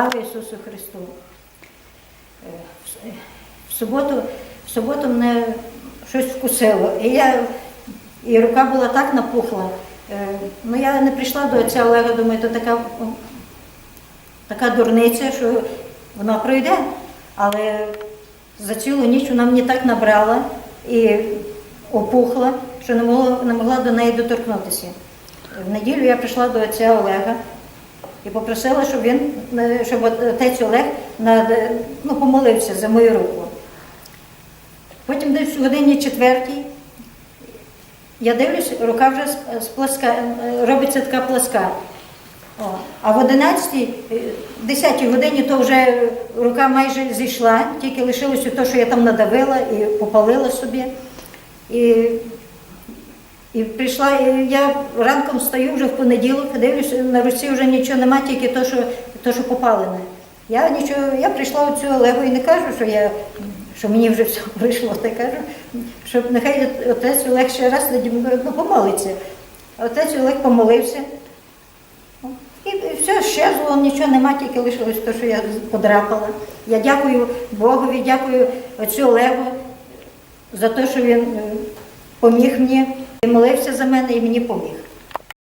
Слава Ісусу Христу! Е, в- суботу, в суботу мене щось вкусило. І, я, і рука була так напухла. Е, Ну, я не прийшла до отця Олега, думаю, то така, така дурниця, що вона пройде. Але за цілу ніч вона мені так набрала і опухла, що не могла, не могла до неї доторкнутися. В неділю я прийшла до отця Олега і попросила, щоб він, е, щоб отець Олег над- ну, помолився за мою руку. Потім десь в годині четвертій я дивлюсь, рука вже с- сплоска, е, робиться така плоска. О, а в 11-й, 10 годині то вже рука майже зійшла, тільки лишилося те, що я там надавила і попалила собі. І, і прийшла, і я ранком встаю вже в понеділок, дивлюся, на руці вже нічого нема, тільки те, що, то, що попалене. Я нічого, я прийшла у цю Олегу і не кажу, що я що мені вже все прийшло, та кажу, щоб нехай отець Олег ще раз ну, помолиться. Отець Олег помолився. І все, щезло, нічого нема, тільки лишилось те, що я подрапала. Я дякую Богові, дякую отцю Олегу за те, що він е, поміг мені, молився за мене і мені поміг.